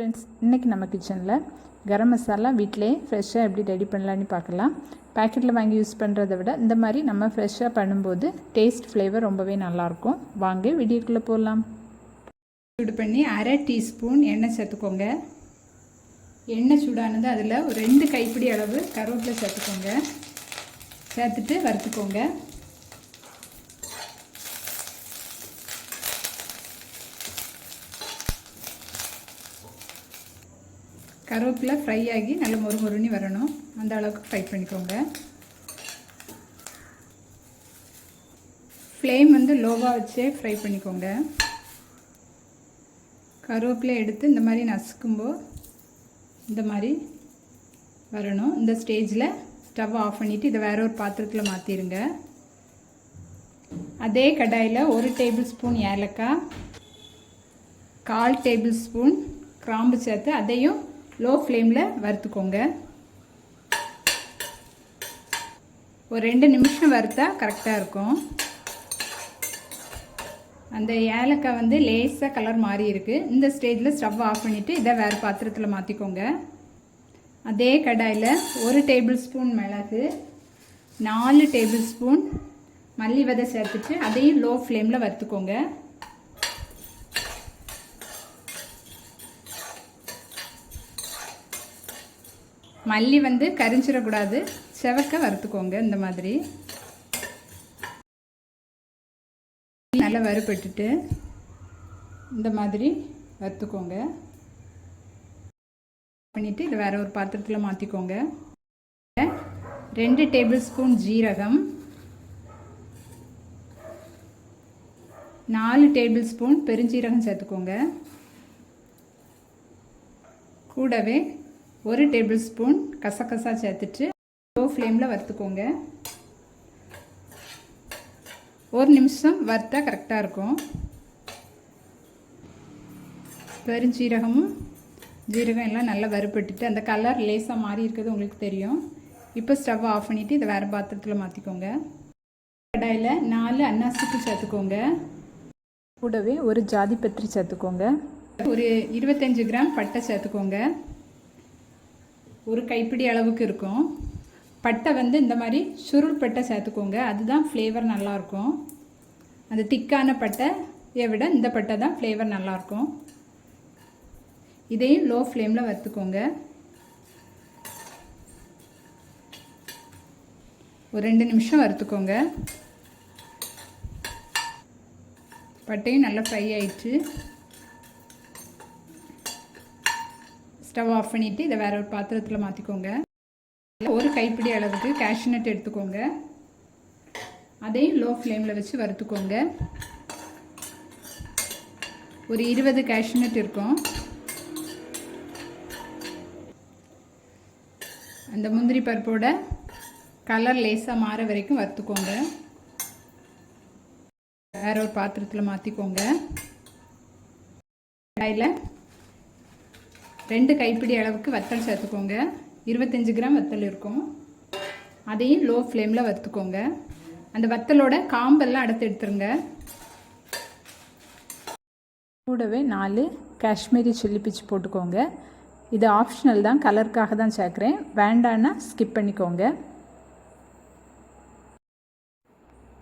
Friends இன்றைக்கி நம்ம கிச்சனில் கரம் மசாலா வீட்டிலே ஃப்ரெஷ்ஷாக எப்படி ரெடி பண்ணலான்னு பார்க்கலாம். பேக்கெட்டில் வாங்கி யூஸ் பண்ணுறதை விட இந்த மாதிரி நம்ம ஃப்ரெஷ்ஷாக பண்ணும்போது டேஸ்ட் ஃப்ளேவர் ரொம்பவே நல்லாயிருக்கும் வாங்க வீடியோக்குள்ளே போடலாம் சூடு பண்ணி அரை டீஸ்பூன் எண்ணெய் சேர்த்துக்கோங்க. எண்ணெய் சூடானது அதில் ஒரு ரெண்டு கைப்பிடி அளவு கருவேப்பிலை சேர்த்துக்கோங்க. சேர்த்துட்டு வறுத்துக்கோங்க. கருவேப்பிலை ஃப்ரை ஆகி நல்ல மொறு மொறுன்னு வரணும். அந்த அளவுக்கு ஃப்ரை பண்ணிக்கோங்க. ஃப்ளேம் வந்து லோவாக வச்சே ஃப்ரை பண்ணிக்கோங்க. கருவேப்பிலை எடுத்து இந்த மாதிரி நசுக்கும்போது இந்த மாதிரி வரணும். இந்த ஸ்டேஜில் ஸ்டவ் ஆஃப் பண்ணிவிட்டு இதை வேற ஒரு பாத்திரத்தில் மாற்றிடுங்க அதே கடாயில் ஒரு டேபிள் ஸ்பூன் ஏலக்காய் கால் டேபிள் ஸ்பூன் கிராம்பு சேர்த்து அதையும் லோ ஃப்ளேமில் வறுத்துக்கோங்க. ஒரு ரெண்டு நிமிஷம் வறுத்தா கரெக்டாக இருக்கும். அந்த ஏலக்காய் வந்து லேசாக கலர் மாறி இருக்குது இந்த ஸ்டேஜில் ஸ்டவ் ஆஃப் பண்ணிவிட்டு இதை வேறு பாத்திரத்தில் மாற்றிக்கோங்க அதே கடாயில் ஒரு டேபிள் ஸ்பூன் மிளகு நாலு டேபிள் ஸ்பூன் மல்லி விதை சேர்த்துட்டு அதையும் லோ ஃப்ளேமில் வறுத்துக்கோங்க. மல்லி வந்து கரிஞ்சிடக்கூடாது செவக்க வறுத்துக்கோங்க இந்த மாதிரி. நல்லா வறுப்பட்டுட்டு இந்த மாதிரி வறுத்துக்கோங்க. பண்ணிவிட்டு இதை வேறு ஒரு பாத்திரத்தில் மாற்றிக்கோங்க ரெண்டு டேபிள் ஸ்பூன் ஜீரகம். நாலு டேபிள் ஸ்பூன் பெருஞ்சீரகம் சேர்த்துக்கோங்க. கூடவே ஒரு டேபிள் ஸ்பூன் கசகசா சேர்த்துட்டு லோ ஃப்ளேமில் வறுத்துக்கோங்க. ஒரு நிமிஷம் வறுத்தா கரெக்டாக இருக்கும். பெருஞ்சீரகமும் ஜீரகம் எல்லாம் நல்லா வறுப்பட்டுட்டு அந்த கலர் லேசாக மாறி இருக்கிறது உங்களுக்கு தெரியும். இப்போ ஸ்டவ் ஆஃப் பண்ணிவிட்டு இதை வேறு பாத்திரத்தில் மாற்றிக்கோங்க கடாயில் நாலு அன்னாசிப்பு சேர்த்துக்கோங்க. கூடவே ஒரு ஜாதி பத்திரி சேர்த்துக்கோங்க. ஒரு இருபத்தஞ்சி கிராம் பட்டை சேர்த்துக்கோங்க. ஒரு கைப்பிடி அளவுக்கு இருக்கும். பட்டை வந்து இந்த மாதிரி சுருள் பட்டை சேர்த்துக்கோங்க. அதுதான் ஃப்ளேவர் நல்லாயிருக்கும் அந்த திக்கான பட்டையை விட இந்த பட்டை தான் ஃப்ளேவர் நல்லாயிருக்கும் இதையும் லோ ஃப்ளேமில் வறுத்துக்கோங்க. ஒரு ரெண்டு நிமிஷம் வறுத்துக்கோங்க. பட்டையும் நல்லா ஃப்ரை ஆயிடுச்சு. ஸ்டவ் ஆஃப் பண்ணிவிட்டு இதை வேறு ஒரு பாத்திரத்தில் மாற்றிக்கோங்க ஒரு கைப்பிடி அளவுக்கு கேஷ்நட் எடுத்துக்கோங்க. அதையும் லோ ஃப்ளேமில் வச்சு வறுத்துக்கோங்க. ஒரு இருபது கேஷ்நட் இருக்கும். அந்த முந்திரி பருப்போட கலர் லேசாக மாற வரைக்கும் வறுத்துக்கோங்க. வேற ஒரு பாத்திரத்தில் மாற்றிக்கோங்க கடையில் ரெண்டு கைப்பிடி அளவுக்கு வத்தல் சேர்த்துக்கோங்க. இருபத்தஞ்சி கிராம் வத்தல் இருக்கும். அதையும் லோ ஃப்ளேமில் வறுத்துக்கோங்க. அந்த வத்தலோட காம்பெல்லாம் அடுத்து எடுத்துருங்க. கூடவே நாலு காஷ்மீரி சில்லி பிச்சு போட்டுக்கோங்க. இது ஆப்ஷனல் தான் கலருக்காக தான் சேர்க்குறேன். வேண்டான்னா ஸ்கிப் பண்ணிக்கோங்க.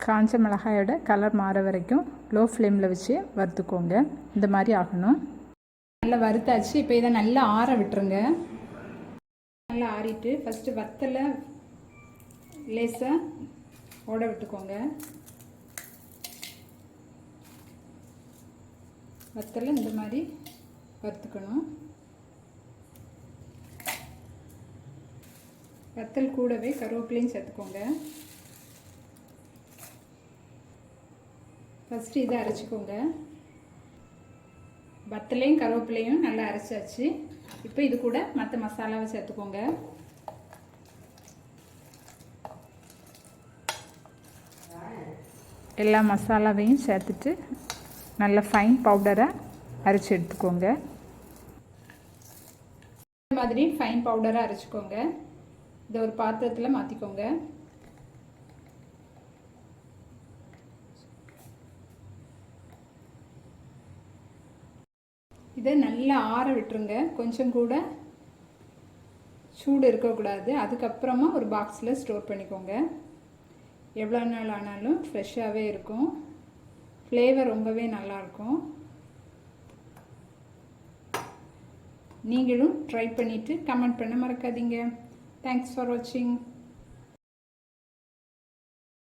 காஞ்ச மிளகாயோட கலர் மாற வரைக்கும் லோ ஃப்ளேமில் வச்சு வறுத்துக்கோங்க. இந்த மாதிரி ஆகணும். நல்லா வறுத்தாச்சு. இப்போ இதை நல்லா ஆற விட்டுருங்க. நல்லா ஆறிட்டு ஃபஸ்ட்டு வத்தலை லேசாக ஓட விட்டுக்கோங்க. வத்தலை இந்த மாதிரி வறுத்துக்கணும். வத்தல் கூடவே கருவேப்பிலையும் சேர்த்துக்கோங்க. ஃபஸ்ட்டு இதை அரைச்சிக்கோங்க. வத்தலையும் கருவேப்பிலையும் நல்லா அரைச்சாச்சு. இப்போ இது கூட மற்ற மசாலாவை சேர்த்துக்கோங்க. எல்லா மசாலாவையும் சேர்த்துட்டு நல்ல ஃபைன் பவுடரை அரைச்சி எடுத்துக்கோங்க. இந்த மாதிரி ஃபைன் பவுடரை அரைச்சிக்கோங்க. இதை ஒரு பாத்திரத்தில் மாற்றிக்கோங்க இதை நல்லா ஆற விட்டுருங்க. கொஞ்சம் கூட சூடு இருக்கக்கூடாது. அதுக்கப்புறமா ஒரு பாக்ஸில் ஸ்டோர் பண்ணிக்கோங்க. எவ்வளோ நாள் ஆனாலும் ஃப்ரெஷ்ஷாகவே இருக்கும். ஃப்ளேவர் ரொம்பவே நல்லாயிருக்கும். நீங்களும் ட்ரை பண்ணிவிட்டு கமெண்ட் பண்ண மறக்காதீங்க. தேங்க்ஸ் ஃபார் வாட்சிங்